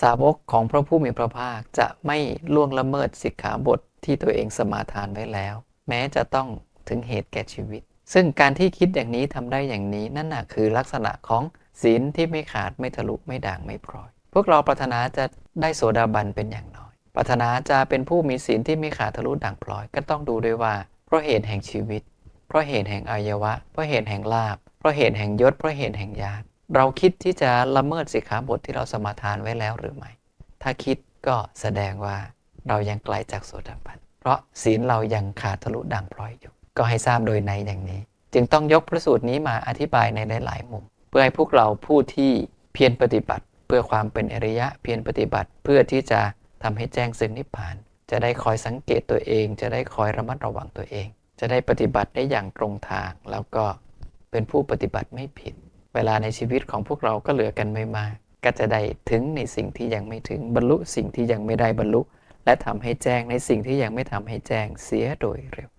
สาวกของพระผู้มีพระภาคจะไม่ล่วงละเมิดสิกขาบทที่ตัวเองสมาทานไว้แล้ว แม้จะต้องถึงเหตุแก่ชีวิต ซึ่งการที่คิดอย่างนี้ทำได้อย่างนี้นั่นน่ะคือลักษณะของศีลที่ไม่ขาดไม่ทะลุไม่ด่างไม่พร้อย พวกเราปรารถนาจะได้โสดาบันเป็นอย่างน้อย ปรารถนาจะเป็นผู้มีศีลที่ไม่ขาดทะลุด่างพร้อย ก็ต้องดูด้วยว่า เพราะเหตุแห่งชีวิต เพราะเหตุแห่งอวัยวะ เพราะเหตุแห่งลาภเพราะเหตุแห่งยศเพราะเหตุแห่งญาติ เราคิดที่จะละเมิดสิกขาบทที่เราสมาทานไว้แล้วหรือไม่ ถ้าคิดก็แสดงว่าเรายังไกลจากโสดาบัน เพราะศีลเรายังขาดทะลุด่างพร้อยอยู่ ก็ให้ทราบโดยในอย่างนี้ จึงต้องยกพระสูตรนี้มาอธิบายในหลาย ๆ มุม เพื่อให้พวกเราผู้ที่เพียรปฏิบัติ เพื่อความเป็นอริยะเพียรปฏิบัติ เพื่อที่จะทำให้แจ้งซึ่งนิพพาน จะได้คอยสังเกตตัวเอง จะได้คอยระมัดระวังตัวเอง จะได้ปฏิบัติได้อย่างตรงทาง แล้วก็เป็นผู้ปฏิบัติไม่ผิด เวลาในชีวิตของพวกเราก็เหลือกันไม่มาก ก็จะได้ถึงในสิ่งที่ยังไม่ถึงบรรลุสิ่งที่ยังไม่ได้บรรลุ และทำให้แจ้งในสิ่งที่ยังไม่ทำให้แจ้งเสียโดยเร็ว